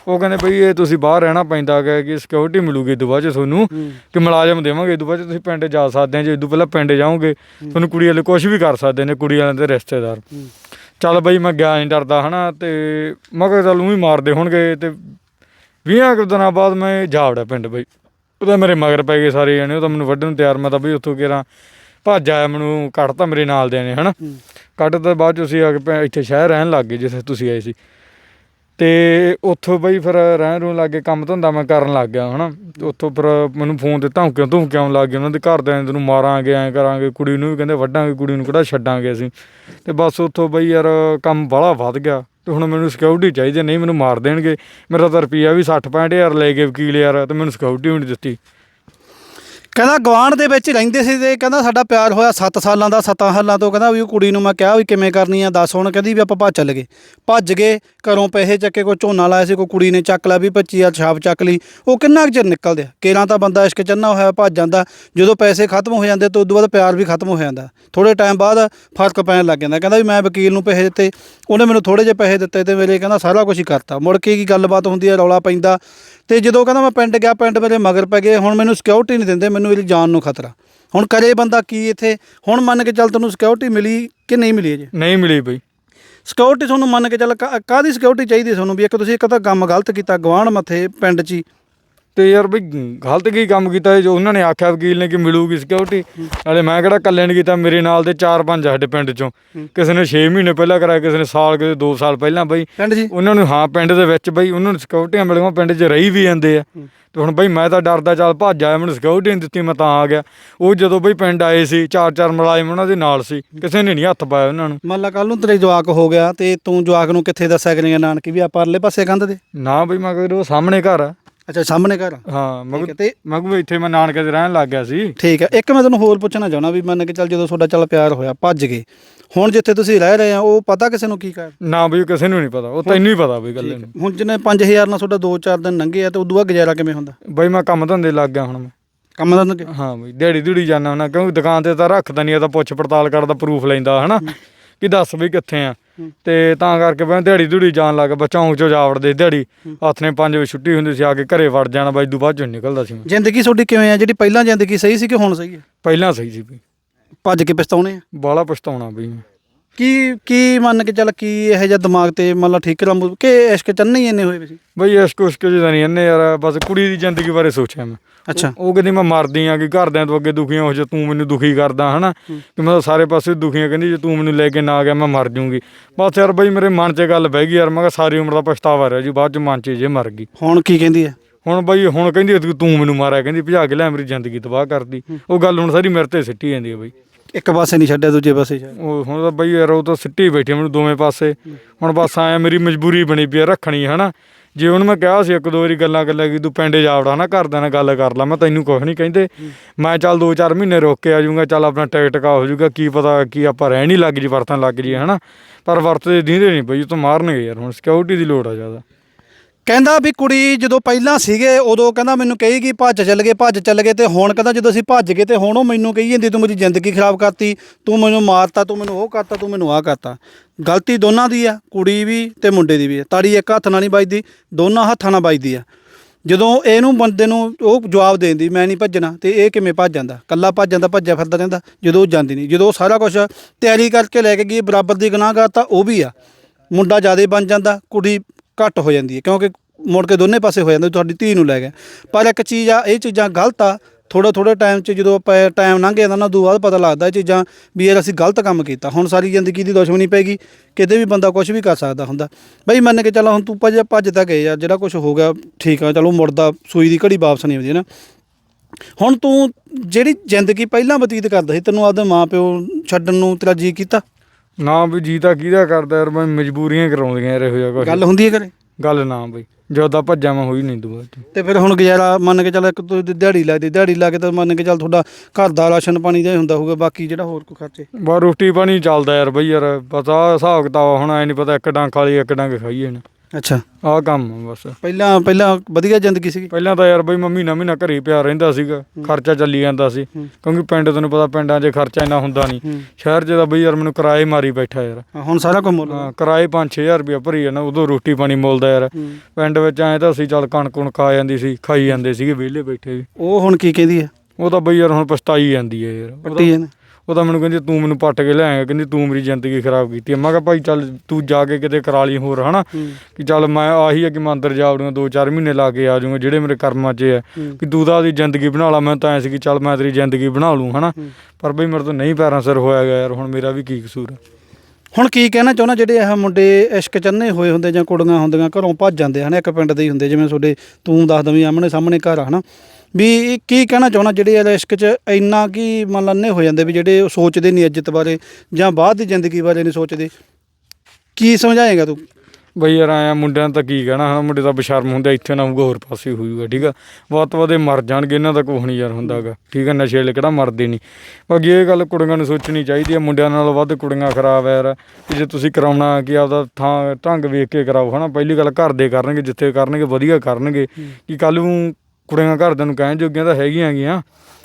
ਉਹ ਕਹਿੰਦੇ ਬਈ ਇਹ ਤੁਸੀਂ ਬਾਹਰ ਰਹਿਣਾ ਪੈਂਦਾ ਹੈਗਾ ਕਿ ਸਿਕਿਉਰਿਟੀ ਮਿਲੂਗੀ ਤੋਂ ਬਾਅਦ ਚ ਤੁਹਾਨੂੰ ਹੂੰ। ਕਿ ਮੁਲਾਜ਼ਮ ਦੇਵਾਂਗੇ ਤੋਂ ਬਾਅਦ 'ਚ ਤੁਸੀਂ ਪਿੰਡ ਜਾ ਸਕਦੇ ਆ ਜੇ ਤੋਂ ਪਹਿਲਾਂ ਪਿੰਡ ਜਾਓਗੇ ਤੁਹਾਨੂੰ ਕੁੜੀ ਵਾਲੇ ਕੁਝ ਵੀ ਕਰ ਸਕਦੇ ਨੇ ਕੁੜੀ ਵਾਲਿਆਂ ਦੇ ਰਿਸ਼ਤੇਦਾਰ। ਹੂੰ। ਚੱਲ ਬਈ ਮੈਂ ਗਿਆ ਨਹੀਂ ਡਰਦਾ ਹਨਾ ਤੇ ਮੈਂ ਕਿਹਾ ਚੱਲ ਉਹੀ ਮਾਰਦੇ ਹੋਣਗੇ ਤੇ 20 ਕੁ ਦਿਨਾਂ ਬਾਅਦ ਮੈਂ ਜਾ ਵੜਿਆ ਪਿੰਡ ਬਈ। ਉਹਦਾ ਮੇਰੇ ਮਗਰ ਪੈ ਗਏ ਸਾਰੇ ਜਣੇ ਉਹ ਤਾਂ ਮੈਨੂੰ ਵੱਢਣ ਨੂੰ ਤਿਆਰ ਮੈਂ ਤਾਂ ਬਈ ਉੱਥੋਂ ਕਿਹੜਾ ਭੱਜ ਆਇਆ ਮੈਨੂੰ ਕੱਢਤਾ ਮੇਰੇ ਨਾਲ ਦੇ ਨੇ ਹਨਾ? ਕੱਢ ਤੋਂ ਬਾਅਦ 'ਚ ਅਸੀਂ ਆ ਕੇ ਭੈ- ਇੱਥੇ ਸ਼ਹਿਰ ਰਹਿਣ ਲੱਗ ਗਏ ਜਿੱਥੇ ਤੁਸੀਂ ਆਏ ਸੀ। ਤੇ ਉੱਥੋਂ ਬਈ ਫਿਰ ਰਹਿਣ ਰੂਣ ਲੱਗ ਗਏ ਕੰਮ ਧੰਦਾ ਮੈਂ ਕਰਨ ਲੱਗ ਗਿਆ ਹਨਾ? ਤੇ ਉੱਥੋਂ ਫਿਰ ਮੈਨੂੰ ਫੋਨ ਤੇ ਧਮਕੀਆਂ ਧਮਕੀਆਂ ਆਉਣ ਲੱਗ ਗਏ ਉਹਨਾਂ ਦੇ ਘਰਦਿਆਂ ਨੇ ਤੈਨੂੰ ਮਾਰਾਂਗੇ ਐਂ ਕਰਾਂਗੇ ਕੁੜੀ ਨੂੰ ਵੀ ਕਹਿੰਦੇ ਵੱਢਾਂਗੇ ਕੁੜੀ ਨੂੰ ਕਿਹੜਾ ਛੱਡਾਂਗੇ ਅਸੀਂ? ਤੇ ਬਸ ਉੱਥੋਂ ਬਈ ਯਾਰ ਕੰਮ ਬੜਾ ਵੱਧ ਗਿਆ। ਤੇ ਹੁਣ ਮੈਨੂੰ ਸਿਕਿਉਰਿਟੀ ਚਾਹੀਦੀ ਹੈ, ਨਹੀਂ ਮੈਨੂੰ ਮਾਰ ਦੇਣਗੇ। ਮੇਰਾ ਤਾਂ ਰੁਪਈਆ ਵੀ 60 ਹਜ਼ਾਰ ਲੈ ਗਏ ਵਕੀਲ ਯਾਰ ਤੇ ਮੈਨੂੰ ਸਿਕਿਉਰਿਟੀ ਵੀ ਨਹੀਂ ਦਿੱਤੀ। ਕਹਿੰਦਾ ਗਵਾਂਢ ਦੇ ਵਿੱਚ ਰਹਿੰਦੇ ਸੀ ਤੇ ਕਹਿੰਦਾ ਸਾਡਾ ਪਿਆਰ ਹੋਇਆ 7 ਸਾਲਾਂ ਦਾ 7 ਸਾਲਾਂ ਤੋਂ ਕਹਿੰਦਾ ਵੀ ਉਹ ਕੁੜੀ ਨੂੰ ਮੈਂ ਕਿਹਾ ਵੀ ਕਿਵੇਂ ਕਰਨੀ ਆ, ਦੱਸ ਹੁਣ ਕਹਿੰਦੀ ਵੀ ਆਪਾਂ ਭੱਜ ਚੱਲ ਗਏ। ਭੱਜ ਗਏ, ਘਰੋਂ ਪੈਸੇ ਚੱਕੇ, ਕੋਈ ਝੋਨਾ ਲਾਇਆ ਸੀ, ਕੋਈ ਕੁੜੀ ਨੇ ਚੱਕ ਲਿਆ ਵੀ 25000 ਛਾਪ ਚੱਕ ਲਈ। ਉਹ ਕਿੰਨਾ ਕੁ ਚਿਰ ਨਿਕਲਦੇ ਆ? ਕੇਰਾਂ ਤਾਂ ਬੰਦਾ ਇਸ਼ਕ ਚੰਨਾ ਹੋਇਆ, ਭੱਜ ਜਾਂਦਾ। ਜਦੋਂ ਪੈਸੇ ਖਤਮ ਹੋ ਜਾਂਦੇ ਤਾਂ ਉਦੋਂ ਬਾਅਦ ਪਿਆਰ ਵੀ ਖਤਮ ਹੋ ਜਾਂਦਾ। ਥੋੜੇ ਟਾਈਮ ਬਾਅਦ ਫ਼ਰਕ ਪੈਣ ਲੱਗ ਜਾਂਦਾ। ਕਹਿੰਦਾ ਵੀ ਮੈਂ ਵਕੀਲ ਨੂੰ ਪੈਸੇ ਦਿੱਤੇ, ਉਹਨੇ ਮੈਨੂੰ ਥੋੜੇ ਜਿਹੇ ਪੈਸੇ ਦਿੱਤੇ ਤੇ ਮੇਰੇ ਕਹਿੰਦਾ ਸਾਰਾ ਕੁਝ ਹੀ ਕਰਤਾ। ਮੁੜ ਕੇ ਕੀ ਗੱਲਬਾਤ ਹੁੰਦੀ ਹੈ ਰੌਲਾ ਪੈਂਦਾ। ਤੇ ਜਦੋਂ ਕਹਿੰਦਾ ਮੈਂ ਪਿੰਡ ਗਿਆ ਪਿੰਡ ਮੇਰੇ ਮਗਰ ਪੈ ਗਏ ਹੁਣ ਮੈਨੂੰ ਸਿਕਿਉਰਿਟੀ ਨਹੀਂ ਦਿੰਦੇ ਮੈਨੂੰ ਮੇਰੀ ਜਾਨ ਨੂੰ ਖਤਰਾ। ਹੁਣ ਕਰੇ ਬੰਦਾ ਕੀ ਇੱਥੇ? ਹੁਣ ਮੰਨ ਕੇ ਚੱਲ ਤੈਨੂੰ ਸਿਕਿਉਰਿਟੀ ਮਿਲੀ ਕਿ ਨਹੀਂ ਮਿਲੀ ਅਜੇ? ਨਹੀਂ ਮਿਲੀ ਬਈ। ਸਿਕਿਉਰਿਟੀ ਤੁਹਾਨੂੰ ਮੰਨ ਕੇ ਚੱਲ ਕਾ- ਕਾਹਦੀ ਸਿਕਿਉਰਿਟੀ ਚਾਹੀਦੀ ਤੁਹਾਨੂੰ? ਵੀ ਇੱਕ ਤੁਸੀਂ ਇੱਕ ਤਾਂ ਕੰਮ ਗਲਤ ਕੀਤਾ ਗਵਾਂਢ ਮੱਥੇ ਪਿੰਡ 'ਚ ਹੀ। ਤੇ ਯਾਰ ਬਈ ਗਲਤ ਕੀ ਕੰਮ ਕੀਤਾ ਇਹ ਜੋ ਉਹਨਾਂ ਨੇ ਆਖਿਆ ਵਕੀਲ ਨੇ ਕਿ ਮਿਲੂਗੀ ਸਿਕਿਉਰਿਟੀ ਨਾਲੇ ਮੈਂ ਕਿਹੜਾ ਇਕੱਲੇ ਨੇ ਕੀਤਾ ਮੇਰੇ ਨਾਲ ਦੇ 4-5 ਸਾਡੇ ਪਿੰਡ ਚੋਂ। ਕਿਸੇ ਨੇ 6 ਮਹੀਨੇ ਪਹਿਲਾਂ ਕਰਾਇਆ ਕਿਸੇ ਨੇ ਸਾਲ ਕਿਸੇ 2 ਸਾਲ ਪਹਿਲਾਂ ਬਈ। ਉਹਨਾਂ ਨੂੰ ਹਾਂ ਪਿੰਡ ਦੇ ਵਿੱਚ ਬਈ ਉਹਨਾਂ ਨੂੰ ਸਿਕਿਉਰਿਟੀਆਂ ਮਿਲੀਆਂ ਪਿੰਡ 'ਚ ਰਹੀ ਵੀ ਜਾਂਦੇ ਆ। ਤੇ ਹੁਣ ਬਈ ਮੈਂ ਤਾਂ ਡਰਦਾ ਚੱਲ ਭੱਜ ਆਇਆ ਮੈਨੂੰ ਸਿਕਿਉਰਿਟੀ ਨਹੀਂ ਦਿੱਤੀ ਮੈਂ ਤਾਂ ਆ ਗਿਆ। ਉਹ ਜਦੋਂ ਬਈ ਪਿੰਡ ਆਏ ਸੀ ਚਾਰ ਚਾਰ ਮੁਲਾਜ਼ਮ ਉਹਨਾਂ ਦੇ ਨਾਲ ਸੀ ਕਿਸੇ ਨੇ ਨਹੀਂ ਹੱਥ ਪਾਇਆ ਉਹਨਾਂ ਨੂੰ। ਮੰਨ ਲਾ ਕੱਲ ਨੂੰ ਤੇਰੇ ਜਵਾਕ ਹੋ ਗਿਆ ਤੇ ਤੂੰ ਜਵਾਕ ਨੂੰ ਕਿੱਥੇ ਦੱਸਿਆ ਕਰੀਆਂ ਨਾਨਕੀ ਵੀ ਆ ਪਰਲੇ ਪਾਸੇ ਕੰਧ ਦੇ? ਨਾ ਬਈ ਮੈਂ ਕਹਿੰਦਾ ਉਹ ਸਾਹਮਣੇ ਘਰ ਆ। ਅੱਛਾ ਸਾਹਮਣੇ ਘਰ? ਆ। ਹਾਂ ਠੀਕ ਹੈ ਕਿਹਾ- ਤੇ ਮੈਂ ਕਿਹਾ ਵੀ ਇੱਥੇ ਮੈਂ ਨਾਨਕੇ ਦੇ ਰਹਿਣ ਲੱਗ ਗਿਆ ਸੀ। ਠੀਕ ਹੈ ਇੱਕ ਮੈਂ ਤੈਨੂੰ ਹੋਰ ਪੁੱਛਣਾ ਚਾਹਣਾ ਵੀ ਮੰਨ ਕੇ ਚੱਲ ਜਦੋਂ ਤੁਹਾਡਾ ਚੱਲ ਪਿਆਰ ਹੋਇਆ ਭੱਜ ਗਏ। ਹੁਣ ਜਿੱਥੇ ਤੁਸੀਂ ਰਹਿ ਰਹੇ ਆ ਉਹ ਪਤਾ ਕਿਸੇ ਨੂੰ ਕੀ ਕਰ ਨਾ ਬਈ ਕਿਸੇ ਨੂੰ ਨਹੀਂ ਪਤਾ ਉਹ ਤੈਨੂੰ ਹੀ ਪਤਾ ਬਈ ਗੱਲੇ ਨੂੰ ਹੁਣ ਜਿਹਨੇ 5000 ਨਾਲ ਤੁਹਾਡਾ 2-4 ਦਿਨ ਲੰਘੇ ਆ ਤੇ ਉਦੋਂ ਬਾਅਦ ਗੁਜ਼ਾਰਾ ਕਿਵੇਂ ਹੁੰਦਾ? ਬਈ ਮੈਂ ਕੰਮ ਧੰਦੇ ਲੱਗ ਗਿਆ ਹੁਣ ਮੈਂ। ਕੰਮ ਦਾ ਨਾ ਹਾਂ ਬਈ ਦਿਹਾੜੀ ਦਿਹੜੀ ਜਾਣਾ ਹੁੰਦਾ ਕਿਉਂਕਿ ਦੁਕਾਨ ਤੇ ਤਾਂ ਰੱਖਦਾ ਨਹੀਂ ਇਹ ਤਾਂ ਪੁੱਛ ਪੜਤਾਲ ਕਰਦਾ ਪ੍ਰੂਫ ਲੈਂਦਾ ਹਨਾ? ਕਿ ਦੱਸ ਬਈ ਕਿੱਥੇ ਆ? ਤੇ ਤਾਂ ਕਰਕੇ ਮੈਂ ਦਿਹਾੜੀ ਦਿਹੜੀ ਜਾਣ ਲੱਗ ਚੌਂਕ ਚੋਂ ਜਾ ਵੜਦੇ ਦਿਹਾੜੀ। ਹੱਥ ਨੇ 5 ਵਜੇ ਛੁੱਟੀ ਹੁੰਦੀ ਸੀ ਆ ਕੇ ਘਰੇ ਵੜ ਜਾਣਾ ਬਾਈ ਦੂ ਬਾਅਦ ਚੋਂ ਨਿਕਲਦਾ ਸੀ ਮੈਂ। ਜ਼ਿੰਦਗੀ ਤੁਹਾਡੀ ਕਿਵੇਂ ਆ? ਜਿਹੜੀ ਪਹਿਲਾਂ ਜ਼ਿੰਦਗੀ ਸਹੀ ਸੀ ਕਿ ਹੁਣ ਸਹੀ ਹੈ ਪਹਿਲਾਂ ਸਹੀ ਸੀ ਬਈ। ਭੱਜ ਕੇ ਪਛਤਾਉਣੇ ਆ? ਬਾਲਾ ਪਛਤਾਉਣਾ ਬਈ ਮੈਂ। ਕੀ ਕੀ ਮੰਨ ਕੇ ਚੱਲ ਕੀ ਇਹੋ ਜਿਹਾ ਦਿਮਾਗ ਤੇ ਮੰਨ ਲਾ ਠੀਕ ਰੰਮ ਕਿ ਇਸ਼ਕ ਚੰਨੇ ਹੀ ਇੰਨੇ ਹੋਏ ਵੇ ਸੀ? ਬਈ ਇਸ ਕੁਛ ਕੁ ਜਿਹਦਾ ਨਹੀਂ ਇਹਨੇ ਯਾਰ ਬਸ ਕੁੜੀ ਦੀ ਜ਼ਿੰਦਗੀ ਬਾਰੇ ਸੋਚਿਆ ਮੈਂ। ਅੱਛਾ। ਉਹ ਕਹਿੰਦੀ ਮੈਂ ਮਰਦੀ ਆ ਕਿ ਘਰਦਿਆਂ ਤੋਂ ਅੱਗੇ ਦੁਖੀਆਂ ਹੋ ਜਾ ਤੂੰ ਮੈਨੂੰ ਦੁਖੀ ਕਰਦਾ ਹਨਾ ਕਿ ਮੈਂ ਸਾਰੇ ਪਾਸੇ ਦੁਖੀਆਂ ਕਹਿੰਦੀ ਜੇ ਤੂੰ ਮੈਨੂੰ ਲੈ ਕੇ ਨਾ ਗਿਆ ਮੈਂ ਮਰ ਜਾਊਂਗੀ ਬਸ ਯਾਰ ਬਈ ਮੇਰੇ ਮਨ 'ਚ ਗੱਲ ਬਹਿ ਗਈ ਯਾਰ ਮੈਂ ਕਿਹਾ ਸਾਰੀ ਉਮਰ ਦਾ ਪਛਤਾਵਾ ਰਿਹਾ ਜੀ ਬਾਅਦ 'ਚ ਮਨ 'ਚ ਜੇ ਮਰ ਗਈ। ਹੁਣ ਕੀ ਕਹਿੰਦੀ ਹੈ ਹੁਣ ਬਈ ਹੁਣ ਕਹਿੰਦੀ ਤੂੰ ਮੈਨੂੰ ਮਾਰਿਆ ਕਹਿੰਦੀ ਭਜਾ ਕੇ ਲੈ ਮੇਰੀ ਜ਼ਿੰਦਗੀ ਤਬਾਹ ਕਰਦੀ ਉਹ ਗੱਲ ਹੁਣ ਸਾਰੀ ਮੇਰੇ ਤੇ ਸਿੱਟੀ ਜਾਂਦੀ ਹੈ ਬਈ। ਇੱਕ ਪਾਸੇ ਨਹੀਂ ਛੱਡਿਆ ਦੂਜੇ ਪਾਸੇ ਉਹ ਹੁਣ ਤਾਂ ਬਈ ਯਾਰ ਉਹ ਤਾਂ ਸਿੱਟੀ ਬੈਠੀ ਮੈਨੂੰ ਦੋਵੇਂ ਪਾਸੇ। ਹੁਣ ਬਸ ਆਇਆ ਮੇਰੀ ਮਜਬੂਰੀ ਬਣੀ ਪਈ ਰੱਖਣੀ ਹਨਾ। ਜੇ ਉਹਨੂੰ ਮੈਂ ਕਿਹਾ ਸੀ ਇੱਕ ਦੋ ਵਾਰੀ ਗੱਲਾਂ ਗੱਲਾਂ ਕਿ ਤੂੰ ਪਿੰਡੇ ਜਾ ਵੜਾ ਹਨਾ ਘਰਦਿਆਂ ਨਾਲ ਗੱਲ ਕਰ ਲਾ ਮੈਂ ਤੈਨੂੰ ਕੁਝ ਨਹੀਂ ਕਹਿੰਦੇ। ਮੈਂ ਚੱਲ 2-4 ਮਹੀਨੇ ਰੁਕ ਕੇ ਆ ਜਾਊਂਗਾ ਚੱਲ ਆਪਣਾ ਟਿਕ ਟਕਾ ਹੋ ਜਾਊਗਾ ਕੀ ਪਤਾ ਕੀ ਆਪਾਂ ਰਹਿਣ ਹੀ ਲੱਗ ਜੀ ਵਰਤਣ ਲੱਗ ਜੀ ਹਨਾ। ਪਰ ਵਰਤਦੇ ਦੀਂਦੇ ਨਹੀਂ ਬਈ ਉਹ ਤਾਂ ਮਾਰਨਗੇ ਯਾਰ ਹੁਣ ਸਿਕਿਉਰਿਟੀ ਦੀ ਲੋੜ ਆ ਜ਼ਿਆਦਾ। ਕਹਿੰਦਾ ਵੀ ਕੁੜੀ ਜਦੋਂ ਪਹਿਲਾਂ ਸੀਗੇ, ਉਦੋਂ ਕਹਿੰਦਾ ਮੈਨੂੰ ਕਹੀ ਕਹੇਗੀ ਭੱਜ ਚੱਲ ਗਏ, ਭੱਜ ਚੱਲ ਗਏ, ਤੇ ਹੁਣ ਕਹਿੰਦਾ ਜਦੋਂ ਅਸੀਂ ਭੱਜ ਗਏ, ਤੇ ਹੁਣ ਉਹ ਮੈਨੂੰ ਕਹੀ ਜਾਂਦੀ, ਤੂੰ ਮੇਰੀ ਜ਼ਿੰਦਗੀ ਖਰਾਬ ਕਰਤੀ, ਤੂੰ ਮੈਨੂੰ ਮਾਰਤਾ, ਤੂੰ ਮੈਨੂੰ ਉਹ ਕਰਤਾ, ਤੂੰ ਮੈਨੂੰ ਆਹ ਕਰਤਾ। ਗਲਤੀ ਦੋਨਾਂ ਦੀ ਆ, ਕੁੜੀ ਵੀ ਤੇ ਮੁੰਡੇ ਦੀ ਵੀ ਆ। ਤਾੜੀ ਇੱਕ ਹੱਥ ਨਾਲ ਨਹੀਂ ਵੱਜਦੀ, ਦੋਨਾਂ ਹੱਥਾਂ ਨਾਲ ਵੱਜਦੀ ਆ। ਜਦੋਂ ਇਹਨੂੰ ਬੰਦੇ ਨੂੰ ਉਹ ਜਵਾਬ ਦੇ ਦਿੰਦੀ ਮੈਂ ਨਹੀਂ ਭੱਜਣਾ, ਤੇ ਇਹ ਕਿਵੇਂ ਭੱਜ ਜਾਂਦਾ? ਕੱਲਾ ਭੱਜ ਜਾਂਦਾ, ਭੱਜਿਆ ਫਿਰਦਾ ਰਹਿੰਦਾ, ਜਦੋਂ ਉਹ ਜਾਂਦੀ ਨਹੀਂ। ਜਦੋਂ ਉਹ ਸਾਰਾ ਕੁਝ ਤਿਆਰੀ ਕਰਕੇ ਲੈ ਕੇ ਗਈ, ਬਰਾਬਰ ਦੀ ਗੁਨਾਹਗਾਰ ਤਾਂ ਉਹ ਵੀ ਆ। ਮੁੰਡਾ ਜ਼ਿਆਦਾ ਬਣ ਜਾਂਦਾ, ਕੁੜੀ ਘੱਟ ਹੋ ਜਾਂਦੀ ਹੈ, ਕਿਉਂਕਿ ਮੁੜ ਕੇ ਦੋਨੇ ਪਾਸੇ ਹੋ ਜਾਂਦਾ, ਤੁਹਾਡੀ ਧੀ ਨੂੰ ਲੈ ਗਿਆ ਪਰ ਇੱਕ ਚੀਜ਼ ਆ, ਇਹ ਚੀਜ਼ਾਂ ਗਲਤ ਆ। ਥੋੜਾ ਥੋੜਾ ਟਾਈਮ 'ਚ ਜਦੋਂ ਆਪਾਂ ਟਾਈਮ ਲੰਘ ਜਾਂਦਾ ਨਾ, ਉਦੋਂ ਬਾਅਦ ਪਤਾ ਲੱਗਦਾ ਇਹ ਚੀਜ਼ਾਂ ਵੀ ਯਾਰ ਅਸੀਂ ਗਲਤ ਕੰਮ ਕੀਤਾ। ਹੁਣ ਸਾਰੀ ਜ਼ਿੰਦਗੀ ਦੀ ਦੁਸ਼ਮਣੀ ਪੈਗੀ ਕਿਤੇ ਵੀ ਬੰਦਾ ਕੁਝ ਵੀ ਕਰ ਸਕਦਾ ਹੁੰਦਾ। ਬਈ ਮੰਨ ਕੇ ਚੱਲ, ਹੁਣ ਤੂੰ ਭੱਜ ਭੱਜ ਤਾਂ ਗਏ ਯਾਰ ਜਿਹੜਾ ਕੁਝ ਹੋ ਗਿਆ, ਠੀਕ ਆ, ਚਲੋ ਮੁੜਦਾ, ਸੂਈ ਦੀ ਘੜੀ ਵਾਪਸ ਨਹੀਂ ਆਉਂਦੀ ਨਾ ਹੁਣ ਤੂੰ ਜਿਹੜੀ ਜ਼ਿੰਦਗੀ ਪਹਿਲਾਂ ਬਤੀਤ ਕਰਦਾ ਸੀ, ਤੈਨੂੰ ਆਪਦੇ ਮਾਪਿਓ ਛੱਡਣ ਨੂੰ ਤੇਰਾ ਜੀ ਕੀਤਾ? ਨਾ ਵੀ ਜੀ ਤਾਂ ਕਿਹਦਾ ਕਰਦਾ ਯਾਰ ਮੈਂ ਮਜਬੂਰੀਆਂ ਕਰਾਉਂਦੀਆਂ ਯਾਰ ਇਹੋ ਜਿਹਾ ਗੱਲ ਹੁੰਦੀ ਹੈ ਘਰੇ? ਗੱਲ ਨਾ ਬਈ ਜਦੋਂ ਭੱਜਾ ਮੈਂ ਹੋਈ ਨਹੀਂ ਦੁਬਾਰਾ ਚ ਤੇ ਫਿਰ ਹੁਣ ਗੁਜ਼ਾਰਾ ਮੰਨ ਕੇ ਚੱਲ ਇੱਕ ਤੂੰ ਦੀ ਦਿਹਾੜੀ ਲੱਗਦੀ ਦਿਹਾੜੀ ਲਾ ਕੇ ਤਾਂ ਮੰਨ ਕੇ ਚੱਲ ਤੁਹਾਡਾ ਘਰ ਦਾ ਰਾਸ਼ਨ ਪਾਣੀ ਦਾ ਹੀ ਹੁੰਦਾ ਹੋਊਗਾ ਬਾਕੀ ਜਿਹੜਾ ਹੋਰ ਕੋਈ ਖਰਚੇ। ਬਾ ਰੋਟੀ ਪਾਣੀ ਚੱਲਦਾ ਯਾਰ ਬਈ ਯਾਰ ਪਤਾ ਹਿਸਾਬ ਕਿਤਾਬ ਹੁਣ ਐ ਨਹੀਂ ਪਤਾ ਇੱਕ ਡੰਕ ਵਾਲੀ ਇੱਕ ਡੰਕ ਖਾਈਏ ਨਾ। ਅੱਛਾ। ਆਹ ਕੰਮ ਆ ਬਸ। ਪਹਿਲਾਂ ਪਹਿਲਾਂ ਵਧੀਆ ਜ਼ਿੰਦਗੀ ਸੀਗੀ। ਪਹਿਲਾਂ ਤਾਂ ਯਾਰ ਬਈ ਮੰਮੀ ਨਾ ਮਹੀਨਾ ਘਰੇ ਪਿਆ ਰਹਿੰਦਾ ਸੀਗਾ। ਖਰਚਾ ਚੱਲੀ ਜਾਂਦਾ ਸੀ। ਕਿਉਂਕਿ ਪਿੰਡ ਤੈਨੂੰ ਪਤਾ ਪਿੰਡਾਂ 'ਚ ਖਰਚਾ ਇੰਨਾ ਹੁੰਦਾ ਨਹੀਂ। ਸ਼ਹਿਰ 'ਚ ਤਾਂ ਬਈ ਯਾਰ ਮੈਨੂੰ ਕਿਰਾਏ ਮਾਰੀ ਬੈਠਾ ਯਾਰ। ਹਾਂ, ਹੁਣ ਸਾਰਾ ਕੁਝ ਮੁੱਲ। ਹਾਂ ਕਿਰਾਏ 5-6000 ਰੁਪਇਆ ਭਰੀ ਜਾਂਦਾ ਉਦੋਂ ਰੋਟੀ ਪਾਣੀ ਮੁੱਲਦਾ ਯਾਰ। ਪਿੰਡ ਵਿੱਚ ਐ ਤਾਂ ਅਸੀਂ ਚੱਲ ਕਣਕ ਕੁਣਕ ਆ ਜਾਂਦੀ ਸੀ ਖਾਈ ਜਾਂਦੇ ਸੀਗੇ ਵਿਹਲੇ ਬੈਠੇ। ਵੀ ਉਹ ਹੁਣ ਕੀ ਕਹਿੰਦੀ ਹੈ? ਉਹ ਤਾਂ ਬਈ ਯਾਰ ਹੁਣ ਪਛਤਾਈ ਜਾਂਦੀ ਹੈ ਯਾਰ। ਉਹਦਾ- ਪੱਟੀ ਉਹ ਤਾਂ ਮੈਨੂੰ ਕਹਿੰਦੀ ਤੂੰ ਮੈਨੂੰ ਪੱਟ ਕੇ ਲਿਆਏਗਾ ਕਹਿੰਦੀ ਤੂੰ ਮੇਰੀ ਜ਼ਿੰਦਗੀ ਖਰਾਬ ਕੀਤੀ ਹੈ। ਮੈਂ ਕਿਹਾ ਭਾਈ ਚੱਲ ਤੂੰ ਜਾ ਕੇ ਕਿਤੇ ਕਰਾ ਲਈ ਹੋਰ ਹਨਾ। ਕਿ ਚੱਲ ਮੈਂ ਆਹੀ ਹੈ ਕਿ ਮੈਂ ਅੰਦਰ ਜਾ ਵੜੂੰਗਾ ਦੋ ਚਾਰ ਮਹੀਨੇ ਲਾ ਕੇ ਆ ਜਾਊਂਗਾ ਜਿਹੜੇ ਮੇਰੇ ਕਰਮਾਂ 'ਚ ਹੈ। ਕਿ ਤੂੰ ਤਾਂ ਆਪਦੀ ਜ਼ਿੰਦਗੀ ਬਣਾ ਲਾ। ਮੈਂ ਤਾਂ ਐ ਸੀ ਕਿ ਚੱਲ ਮੈਂ ਤੇਰੀ ਜ਼ਿੰਦਗੀ ਬਣਾ ਲੂੰ ਹਨਾ। ਪਰ ਬਈ ਮੇਰੇ ਤੋਂ ਨਹੀਂ ਪੈਰਾਂ ਸਿਰ ਹੋਇਆ ਗਿਆ ਯਾਰ। ਹੁਣ ਮੇਰਾ ਵੀ ਕੀ ਕਸੂਰ ਹੈ ਹੁਣ ਕੀ ਕਹਿਣਾ ਚਾਹੁੰਦਾ ਜਿਹੜੇ ਇਹ ਮੁੰਡੇ ਇਸ਼ਕ ਚੰਨੇ ਹੋਏ ਹੁੰਦੇ ਜਾਂ ਕੁੜੀਆਂ ਹੁੰਦੀਆਂ ਘਰੋਂ ਭੱਜ ਜਾਂਦੇ ਹਨ? ਇੱਕ ਪਿੰਡ ਦੇ ਹੀ ਹੁੰਦੇ ਜਿਵੇਂ ਤੁਹਾਡੇ ਤੂੰ ਦੱਸ ਦਵੀਂ ਆਮਣੇ ਸਾਹਮਣੇ ਘਰ ਆ ਹਨਾ? ਵੀ ਇਹ ਕੀ ਕਹਿਣਾ ਚਾਹੁੰਦਾ ਜਿਹੜੇ ਇਹ ਇਸ਼ਕ 'ਚ ਇੰਨਾ ਕੀ ਮੰਨ ਲੰਨੇ ਹੋ ਜਾਂਦੇ ਵੀ ਜਿਹੜੇ ਉਹ ਸੋਚਦੇ ਨਹੀਂ ਇੱਜ਼ਤ ਬਾਰੇ ਜਾਂ ਬਾਅਦ ਦੀ ਜ਼ਿੰਦਗੀ ਬਾਰੇ ਨਹੀਂ ਸੋਚਦੇ? ਕੀ ਸਮਝਾਏਗਾ ਤੂੰ? ਬਈ ਯਾਰ ਆਇਆ ਮੁੰਡਿਆਂ ਤਾਂ ਕੀ ਕਹਿਣਾ ਹਾਂ ਮੁੰਡੇ ਤਾਂ ਬਸ਼ਰਮ ਹੁੰਦੇ ਇੱਥੇ ਨਾ ਹੋਊਗਾ ਹੋਰ ਪਾਸੇ ਹੋਊਗਾ ਠੀਕ ਆ? ਬਹੁਤ ਇਹ ਮਰ ਜਾਣਗੇ ਇਹਨਾਂ ਦਾ ਕੁਛ ਨਹੀਂ ਯਾਰ ਹੁੰਦਾਗਾ ਠੀਕ ਆ? ਨਸ਼ੇ ਵਾਲੇ ਕਿਹੜਾ ਮਰਦੇ ਨਹੀਂ। ਬਾਕੀ ਇਹ ਗੱਲ ਕੁੜੀਆਂ ਨੂੰ ਸੋਚਣੀ ਚਾਹੀਦੀ ਹੈ ਮੁੰਡਿਆਂ ਨਾਲੋਂ ਵੱਧ ਕੁੜੀਆਂ ਖਰਾਬ ਹੈ ਯਾਰ। ਕਿ ਜੇ ਤੁਸੀਂ ਕਰਾਉਣਾ ਕਿ ਆਪਦਾ ਥਾਂ ਢੰਗ ਵੇਖ ਕੇ ਕਰਾਓ ਹਨਾ? ਪਹਿਲੀ ਗੱਲ ਘਰ ਦੇ ਕਰਨਗੇ ਜਿੱਥੇ ਕਰਨਗੇ ਵਧੀਆ ਕਰਨਗੇ। ਕਿ ਕੱਲ ਨੂੰ ਕੁੜੀਆਂ ਘਰਦਿਆਂ ਨੂੰ ਕਹਿਣ ਜੋਗੀਆਂ ਤਾਂ ਹੈਗੀਆਂ ਗੀਆਂ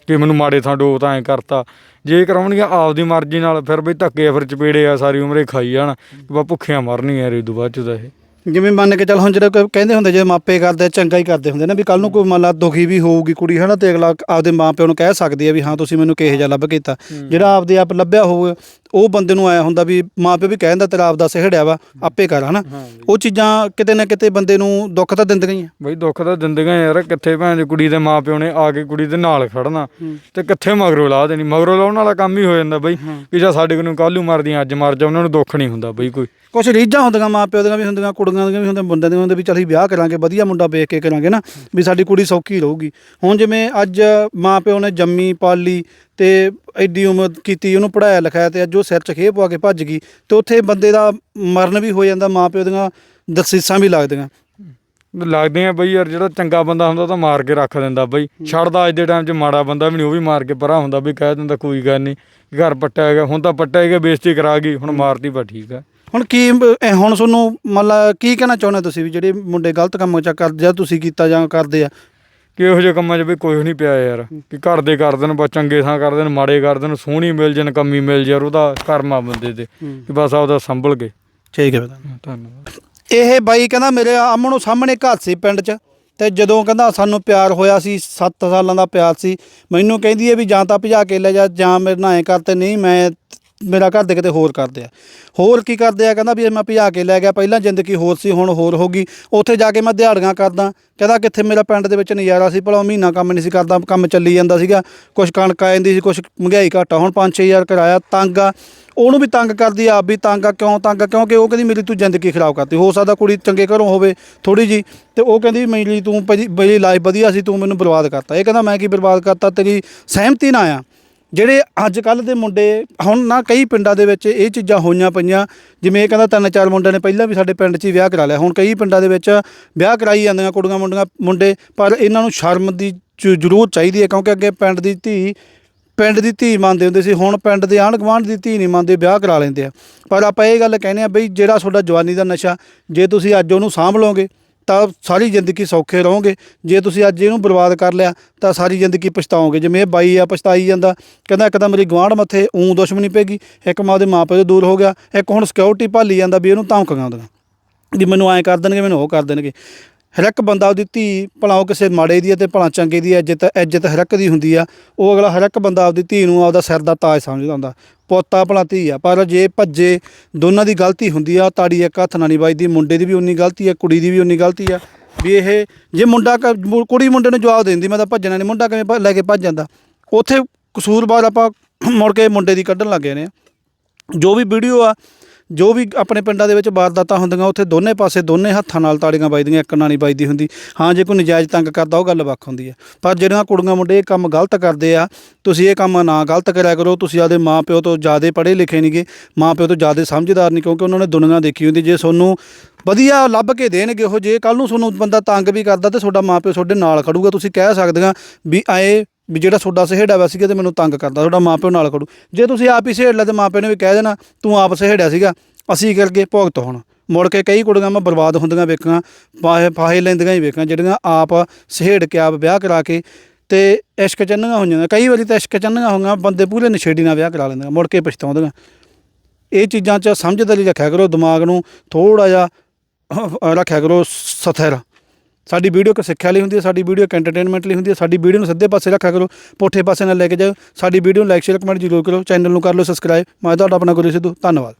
ਕਿ ਮੈਨੂੰ ਮਾੜੇ ਥਾਂ ਡੋ ਤਾਂ ਐਂ ਕਰਤਾ। ਜੇ ਕਰਾਉਣਗੀਆਂ ਆਪਦੀ ਮਰਜ਼ੀ ਨਾਲ ਫਿਰ ਬਈ ਧੱਕੇ ਆ, ਫਿਰ ਚਪੇੜੇ ਆ ਸਾਰੀ ਉਮਰੇ ਖਾਈ ਜਾਣ। ਕਿ ਬਾ ਭੁੱਖਿਆਂ ਮਰਨੀਆਂ ਯਾਰ ਇਹ ਤੋਂ ਬਾਅਦ ਚ ਤਾਂ ਇਹ। ਜਿਵੇਂ ਮੰਨ ਕੇ ਚੱਲ ਹੁਣ ਜਿਹੜੇ ਕੋਈ ਕਹਿੰਦੇ ਹੁੰਦੇ ਜੇ ਮਾਪੇ ਕਰਦੇ ਆ, ਚੰਗਾ ਹੀ ਕਰਦੇ ਹੁੰਦੇ ਨੇ ਵੀ ਕੱਲ ਨੂੰ ਕੋਈ ਮੰਨ ਲਾ ਦੁਖੀ ਵੀ ਹੋਊਗੀ ਕੁੜੀ ਹਨਾ ਤੇ ਅਗਲਾ ਆਪਦੇ ਮਾਪਿਆਂ ਨੂੰ ਕਹਿ ਸਕਦੀ ਹੈ ਵੀ ਹਾਂ ਤੁਸੀਂ ਮੈਨੂੰ ਕਿਹੋ ਜਿਹਾ ਲੱਭ ਕੀਤਾ। ਜਿਹੜਾ ਆਪਦੇ ਆਪ ਲੱਭਿਆ ਹੋਵੇ ਉਹ ਬੰਦੇ ਨੂੰ ਆਇਆ ਹੁੰਦਾ ਵੀ ਮਾਪੇ ਵੀ ਕਹਿੰਦਾ ਤੇਰਾ ਆਪਦਾ ਸਿਹੜਿਆ ਵਾ ਆਪੇ ਕਰ ਹਨਾ। ਉਹ ਚੀਜ਼ਾਂ ਕਿਤੇ ਨਾ ਕਿਤੇ ਬੰਦੇ ਨੂੰ ਦੁੱਖ ਤਾਂ ਦਿੰਦੀਆਂ ਹੀ ਆ। ਬਈ ਦੁੱਖ ਤਾਂ ਦਿੰਦੀਆਂ ਯਾਰ ਕਿੱਥੇ ਭੈਣ ਦੀ ਕੁੜੀ ਦੇ ਮਾਪਿਓ ਨੇ ਆ ਕੇ ਕੁੜੀ ਦੇ ਨਾਲ ਖੜਨਾ ਤੇ ਕਿੱਥੇ ਮਗਰੋਂ ਲਾ ਦੇਣੀ। ਮਗਰੋਂ ਲਾਉਣ ਵਾਲਾ ਕੰਮ ਹੀ ਹੋ ਜਾਂਦਾ ਬਈ ਕਿ ਜਾਂ ਸਾਡੇ ਕੋਲ ਨੂੰ ਕੱਲ੍ਹ ਨੂੰ ਮਰਦੀਆਂ ਅੱਜ ਮਰ ਜਾ ਉਹਨਾਂ ਨੂੰ ਦੁੱਖ ਨਹੀਂ ਹੁੰਦਾ ਬਈ ਕੋਈ। ਕੁਛ ਰੀਝਾਂ ਹੁੰਦੀਆਂ ਮਾਪਿਓ ਦੀਆਂ ਵੀ ਹੁੰਦੀਆਂ ਕੁੜੀਆਂ ਦੀਆਂ ਵੀ ਹੁੰਦਾ ਮੁੰਡਿਆਂ ਦੀਆਂ ਹੁੰਦੀਆਂ ਵੀ ਚੱਲ ਅਸੀਂ ਵਿਆਹ ਕਰਾਂਗੇ, ਵਧੀਆ ਮੁੰਡਾ ਵੇਖ ਕੇ ਕਰਾਂਗੇ ਨਾ, ਵੀ ਸਾਡੀ ਕੁੜੀ ਸੌਖੀ ਰਹੂਗੀ। ਹੁਣ ਜਿਵੇਂ ਅੱਜ ਮਾਪਿਓ ਨੇ ਜੰਮੀ, ਪਾਲੀ ਤੇ ਐਡੀ ਉਮਰ ਕੀਤੀ, ਉਹਨੂੰ ਪੜਾਇਆ ਲਿਖਾਇਆ ਤੇ ਅੱਜ ਉਹ ਸਿਰ 'ਚ ਖੇਪ ਪਵਾ ਕੇ ਭੱਜ ਗਈ ਤੇ ਉੱਥੇ ਬੰਦੇ ਦਾ ਮਰਨ ਵੀ ਹੋ ਜਾਂਦਾ, ਮਾਪਿਓ ਦੀਆਂ ਦਸੀਸਾਂ ਵੀ ਲੱਗਦੀਆਂ। ਲੱਗਦੇ ਆ ਬਈ ਯਾਰ, ਜਿਹੜਾ ਚੰਗਾ ਬੰਦਾ ਹੁੰਦਾ ਉਹ ਤਾਂ ਮਾਰ ਕੇ ਰੱਖ ਦਿੰਦਾ ਬਈ। ਛੱਡਦਾ ਅੱਜ ਦੇ ਟਾਈਮ 'ਚ ਮਾੜਾ ਬੰਦਾ ਵੀ ਨਹੀਂ ਉਹ ਵੀ ਮਾਰ ਕੇ ਪਰਾਂ ਹੁੰਦਾ ਵੀ ਕਹਿ ਦਿੰਦਾ ਕੋਈ ਗੱਲ ਨਹੀਂ ਘਰ ਪੱਟਿਆ ਹੈਗਾ ਹੁਣ ਤਾਂ ਪੱਟਿਆ ਗਿਆ, ਬੇਇੱਜ਼ਤੀ ਕਰਾ ਗਈ, ਹੁਣ ਮਾਰਦੀ ਬਾ ਠੀਕ ਆ। ਹੁਣ ਕੀ ਇਹ ਹੁਣ ਤੁਹਾਨੂੰ ਮਤਲਬ ਕੀ ਕਹਿਣਾ ਚਾਹੁੰਦੇ ਤੁਸੀਂ ਵੀ ਜਿਹੜੇ ਮੁੰਡੇ ਗਲਤ ਕੰਮ ਚਾ ਕਰਦੇ ਜਾਂ ਤੁਸੀਂ ਕੀਤਾ ਜਾਂ ਕਰਦੇ ਆ? ਕਿ ਇਹੋ ਜਿਹੇ ਕੰਮਾਂ 'ਚ ਵੀ ਕੋਈ ਨਹੀਂ ਪਿਆ ਯਾਰ ਕਿ ਘਰ ਦੇ ਕਰ ਦੇਣ ਬਸ ਚੰਗੇ ਥਾਂ ਕਰ ਦੇਣ ਮਾੜੇ ਕਰ ਦੇਣ ਸੋਹਣੀ ਮਿਲ ਜਾਣ ਕੰਮੀ ਮਿਲ ਜਾ ਉਹਦਾ ਕਰਮਾ ਬੰਦੇ ਦੇ ਕਿ ਬਸ ਆਪਦਾ ਸੰਭਲ ਕੇ। ਠੀਕ ਹੈ ਧੰਨਵਾਦ। ਇਹ ਬਾਈ ਕਹਿੰਦਾ ਮੇਰੇ ਆਮਣੋ ਸਾਹਮਣੇ ਘਰ ਸੀ ਪਿੰਡ 'ਚ ਤੇ ਜਦੋਂ ਕਹਿੰਦਾ ਸਾਨੂੰ ਪਿਆਰ ਹੋਇਆ ਸੀ 7 ਸਾਲਾਂ ਦਾ ਪਿਆਰ ਸੀ ਮੈਨੂੰ ਕਹਿੰਦੀ ਹੈ ਵੀ ਜਾਂ ਤਾਂ ਭਜਾ ਕੇ ਲੈ ਜਾ ਜਾਂ ਮੇਰੇ ਨਾਲ ਐ ਕਰ ਤੇ ਨਹੀਂ ਮੈਂ ਮੇਰਾ ਘਰ ਦੇ ਕਿਤੇ ਹੋਰ ਕਰਦੇ ਆ। ਹੋਰ ਕੀ ਕਰਦੇ ਆ? ਕਹਿੰਦਾ ਵੀ ਮੈਂ ਭਜਾ ਕੇ ਲੈ ਗਿਆ। ਪਹਿਲਾਂ ਜ਼ਿੰਦਗੀ ਹੋਰ ਸੀ, ਹੁਣ ਹੋਰ ਹੋ ਗਈ। ਉੱਥੇ ਜਾ ਕੇ ਮੈਂ ਦਿਹਾੜੀਆਂ ਕਰਦਾ। ਕਹਿੰਦਾ ਕਿੱਥੇ ਮੇਰਾ ਪਿੰਡ ਦੇ ਵਿੱਚ ਨਜ਼ਾਰਾ ਸੀ। ਭਲਾ ਮਹੀਨਾ ਕੰਮ ਨਹੀਂ ਸੀ ਕਰਦਾ। ਕੰਮ ਚੱਲੀ ਜਾਂਦਾ ਸੀਗਾ। ਕੁਝ ਕਣਕ ਆ ਜਾਂਦੀ ਸੀ ਕੁਝ ਮਹਿੰਗਾਈ ਘਾਟਾ ਹੁਣ 5-6000 ਕਿਰਾਇਆ। ਤੰਗ ਆ। ਉਹਨੂੰ ਵੀ ਤੰਗ ਕਰਦੀ ਆ। ਆਪ ਵੀ ਤੰਗ ਆ। ਕਿਉਂ ਤੰਗ ਆ? ਕਿਉਂਕਿ ਉਹ ਕਹਿੰਦੀ ਮੇਰੀ ਤੂੰ ਜ਼ਿੰਦਗੀ ਖਰਾਬ ਕਰਤੀ। ਹੋ ਸਕਦਾ ਕੁੜੀ ਚੰਗੇ ਘਰੋਂ ਹੋਵੇ ਥੋੜੀ ਜੀ ਤੇ ਉਹ ਕਹਿੰਦੀ ਮੇਰੀ ਲਈ ਤੂੰ ਪਹਿਲੀ ਮੇਰੀ ਲਾਈਫ ਵਧੀਆ ਸੀ। ਤੂੰ ਮੈਨੂੰ ਬਰਬਾਦ ਕਰਤਾ। ਇਹ ਕਹਿੰਦਾ ਮੈਂ ਕੀ ਬਰਬਾਦ ਕਰਤਾ? ਤੇਰੀ ਸਹਿਮਤੀ ਨਾ ਆ ਜਿਹੜੇ ਅੱਜ ਕੱਲ ਦੇ ਮੁੰਡੇ, ਹੁਣ ਨਾ ਕਈ ਪਿੰਡਾਂ ਦੇ ਵਿੱਚ ਇਹ ਚੀਜ਼ਾਂ ਹੋਈਆਂ ਪਈਆਂ, ਜਿਵੇਂ ਇਹ ਕਹਿੰਦਾ ਤਿੰਨ ਚਾਰ ਮੁੰਡਿਆਂ ਨੇ ਪਹਿਲਾਂ ਵੀ ਸਾਡੇ ਪਿੰਡ 'ਚ ਹੀ ਵਿਆਹ ਕਰਾ ਲਿਆ, ਹੁਣ ਕਈ ਪਿੰਡਾਂ ਦੇ ਵਿੱਚ ਵਿਆਹ ਕਰਾਈ ਜਾਂਦੀਆਂ ਕੁੜੀਆਂ ਮੁੰਡੀਆਂ, ਮੁੰਡੇ, ਪਰ ਇਹਨਾਂ ਨੂੰ ਸ਼ਰਮ ਦੀ ਜ- ਜ਼ਰੂਰ ਚਾਹੀਦੀ ਹੈ, ਕਿਉਂਕਿ ਅੱਗੇ ਪਿੰਡ ਦੀ ਧੀ, ਪਿੰਡ ਦੀ ਧੀ ਮੰਨਦੇ ਹੁੰਦੇ ਸੀ, ਹੁਣ ਪਿੰਡ ਦੇ ਆਂਢ ਗੁਆਂਢ ਦੀ ਧੀ ਨਹੀਂ ਮੰਨਦੇ, ਵਿਆਹ ਕਰਾ ਲੈਂਦੇ ਆ। ਪਰ ਆਪਾਂ ਇਹ ਗੱਲ ਕਹਿੰਦੇ ਆ ਬਈ ਜਿਹੜਾ ਤੁਹਾਡਾ ਜਵਾਨੀ ਦਾ ਨਸ਼ਾ, ਜੇ ਤੁਸੀਂ ਅੱਜ ਉਹਨੂੰ ਸਾਂਭ ਲਓਗੇ ਤਾਂ ਸਾਰੀ ਜ਼ਿੰਦਗੀ ਸੌਖੇ ਰਹੋਗੇ। ਜੇ ਤੁਸੀਂ ਅੱਜ ਇਹਨੂੰ ਬਰਬਾਦ ਕਰ ਲਿਆ, ਤਾਂ ਸਾਰੀ ਜ਼ਿੰਦਗੀ ਪਛਤਾਓਗੇ। ਜਿਵੇਂ ਇਹ ਬਾਈ ਆ, ਪਛਤਾਈ ਜਾਂਦਾ। ਕਹਿੰਦਾ, ਇੱਕ ਤਾਂ ਮੇਰੀ ਗੁਆਂਢ ਮੱਥੇ ਊਂ ਦੁਸ਼ਮਣੀ ਪੈਗੀ ਇੱਕ ਮੈਂ ਉਹਦੇ ਮਾਪੇ ਤੋਂ ਦੂਰ ਹੋ ਗਿਆ। ਇੱਕ ਹੁਣ ਸਿਕਿਉਰਿਟੀ ਭਾਲੀ ਜਾਂਦਾ ਵੀ ਇਹਨੂੰ ਧਮਕੀਆਂ ਆਉਂਦੀਆਂ ਵੀ ਮੈਨੂੰ ਐਂ ਕਰ ਦੇਣਗੇ, ਮੈਨੂੰ ਉਹ ਕਰ ਦੇਣਗੇ। ਹਰ ਇੱਕ ਬੰਦਾ ਉਹਦੀ ਧੀ ਭਲਾ ਉਹ ਕਿਸੇ ਮਾੜੇ ਦੀ ਹੈ ਤੇ ਭਲਾ ਚੰਗੇ ਦੀ ਹੈ, ਇੱਜ਼ਤ ਇੱਜ਼ਤ ਹਰ ਇੱਕ ਦੀ ਹੁੰਦੀ ਆ। ਉਹ ਅਗਲਾ ਹਰ ਇੱਕ ਬੰਦਾ ਆਪਦੀ ਧੀ ਨੂੰ ਆਪਦਾ ਸਿਰ ਦਾ ਤਾਜ ਸਮਝਦਾ ਹੁੰਦਾ। ਪੋਤਾ ਭਲਾ ਧੀ ਆ ਪਰ ਜੇ ਭੱਜੇ ਦੋਨਾਂ ਦੀ ਗਲਤੀ ਹੁੰਦੀ ਆ ਤਾੜੀ ਇੱਕ ਹੱਥ ਨਾਲ ਨਹੀਂ ਵੱਜਦੀ ਮੁੰਡੇ ਦੀ ਵੀ ਉਨੀ ਗਲਤੀ ਆ ਕੁੜੀ ਦੀ ਵੀ ਉਨੀ ਗਲਤੀ ਆ ਵੀ ਇਹ ਜੇ ਮੁੰਡਾ ਕ- ਮੁ- ਕੁੜੀ ਮੁੰਡੇ ਨੂੰ ਜਵਾਬ ਦਿੰਦੀ ਮੈਂ ਤਾਂ ਭੱਜਣਾ ਨਹੀਂ ਮੁੰਡਾ ਕਿਵੇਂ ਭ- ਲੈ ਕੇ ਭੱਜ ਜਾਂਦਾ। ਉੱਥੇ ਕਸੂਰਵਾਰ ਆਪਾਂ ਮੁੜ ਕੇ ਮੁੰਡੇ ਦੀ ਕੱਢਣ ਲੱਗ ਗਏ ਨੇ ਜੋ ਵੀ ਵੀਡੀਓ ਆ ਜੋ ਵੀ ਆਪਣੇ ਪਿੰਡਾਂ ਦੇ ਵਿੱਚ ਵਾਰਦਾਤਾਂ ਹੁੰਦੀਆਂ, ਉੱਥੇ ਦੋਨੇ ਪਾਸੇ ਦੋਨੇ ਹੱਥਾਂ ਨਾਲ ਤਾੜੀਆਂ ਵੱਜਦੀਆਂ, ਇੱਕ ਨਾਲ ਨਹੀਂ ਵੱਜਦੀ ਹੁੰਦੀ। ਹਾਂ, ਜੇ ਕੋਈ ਨਜਾਇਜ਼ ਤੰਗ ਕਰਦਾ, ਉਹ ਗੱਲ ਵੱਖ ਹੁੰਦੀ ਹੈ। ਪਰ ਜਿਹੜੀਆਂ ਕੁੜੀਆਂ ਮੁੰਡੇ ਇਹ ਕੰਮ ਗਲਤ ਕਰਦੇ ਆ, ਤੁਸੀਂ ਇਹ ਕੰਮ ਨਾ ਗਲਤ ਕਰਿਆ ਕਰੋ, ਤੁਸੀਂ ਆਦੇ ਮਾਪਿਓ ਤੋਂ ਜ਼ਿਆਦਾ ਪੜ੍ਹੇ ਲਿਖੇ ਨਹੀਂਗੇ, ਮਾਪਿਓ ਤੋਂ ਜ਼ਿਆਦਾ ਸਮਝਦਾਰ ਨਹੀਂ, ਕਿਉਂਕਿ ਉਹਨਾਂ ਨੇ ਦੁਨੀਆ ਦੇਖੀ ਹੁੰਦੀ, ਜੇ ਤੁਹਾਨੂੰ ਵਧੀਆ ਲੱਭ ਕੇ ਦੇਣਗੇ ਉਹ, ਜੇ ਕੱਲ ਨੂੰ ਤੁਹਾਨੂੰ ਬੰਦਾ ਤੰਗ ਵੀ ਕਰਦਾ ਤੇ ਤੁਹਾਡਾ ਮਾਪਿਓ ਤੁਹਾਡੇ ਨਾਲ ਖੜੂਗਾ, ਤੁਸੀਂ ਕਹਿ ਸਕਦੇ ਸਕਦੀਆਂ ਵੀ ਆਏ ਵੀ ਜਿਹੜਾ ਤੁਹਾਡਾ ਸਹੇੜਾ ਵਾ ਸੀਗਾ ਤੇ ਮੈਨੂੰ ਤੰਗ ਕਰਦਾ, ਤੁਹਾਡਾ ਮਾਪਿਓ ਨਾਲ ਖੜੂ। ਜੇ ਤੁਸੀਂ ਆਪ ਹੀ ਸਹੇੜ ਲਿਆ ਤੇ ਮਾਪਿਓ ਨੇ ਵੀ ਕਹਿ ਦੇਣਾ, ਤੂੰ ਆਪ ਸਹੇੜਿਆ ਸੀਗਾ, ਅਸੀਂ ਕਰਕੇ ਭੁਗਤ ਹੁਣ। ਮੁੜ ਕੇ ਕਈ ਕੁੜੀਆਂ ਮੈਂ ਬਰਬਾਦ ਹੁੰਦੀਆਂ ਵੇਖਾਂ ਪਾਹੇ ਫਾਹੇ ਲੈਂਦੀਆਂ ਹੀ ਵੇਖਾਂ, ਜਿਹੜੀਆਂ ਆਪ ਸਹੇੜ ਕੇ ਆਪ ਵਿਆਹ ਕਰਾ ਕੇ ਤੇ ਇਸ਼ਕ ਚੰਨੀਆਂ ਹੋਈਆਂ ਕਈ ਵਾਰੀ ਤਾਂ ਇਸ਼ਕ ਚੰਨੀਆਂ ਹੋਈਆਂ, ਬੰਦੇ ਪੂਰੇ ਨਸ਼ੇੜੀ ਨਾਲ ਵਿਆਹ ਕਰਾ ਲੈਂਦੀਆਂ ਮੁੜ ਕੇ ਪਛਤਾਉਂਦੀਆਂ ਇਹ ਚੀਜ਼ਾਂ 'ਚ ਸਮਝਦਾਰੀ ਰੱਖਿਆ ਕਰੋ, ਦਿਮਾਗ ਨੂੰ ਥੋੜਾ ਜਿਹਾ ਰੱਖਿਆ ਕਰੋ ਸਥਿਰ। ਸਾਡੀ ਵੀਡੀਓ ਇੱਕ ਸਿੱਖਿਆ ਲਈ ਹੁੰਦੀ ਹੈ, ਸਾਡੀ ਵੀਡੀਓ ਇੱਕ ਐਂਟਰਟੇਨਮੈਂਟ ਲਈ ਹੁੰਦੀ ਹੈ, ਸਾਡੀ ਵੀਡੀਓ ਨੂੰ ਸਿੱਧੇ ਪਾਸੇ ਰੱਖਿਆ ਕਰੋ, ਪੁੱਠੇ ਪਾਸੇ ਨਾਲ ਲੈ ਕੇ ਜਾਓ ਸਾਡੀ ਵੀਡੀਓ ਨੂੰ ਲਾਈਕ ਸ਼ੇਅਰ ਕਮੈਂਟ ਜ਼ਰੂਰ ਕਰੋ ਚੈਨਲ ਨੂੰ ਕਰ ਲਓ ਸਬਸਕ੍ਰਾਈਬ ਮੈਂ ਤੁਹਾਡਾ ਆਪਣਾ ਗੁਰੂ ਸਿੱਧੂ, ਧੰਨਵਾਦ।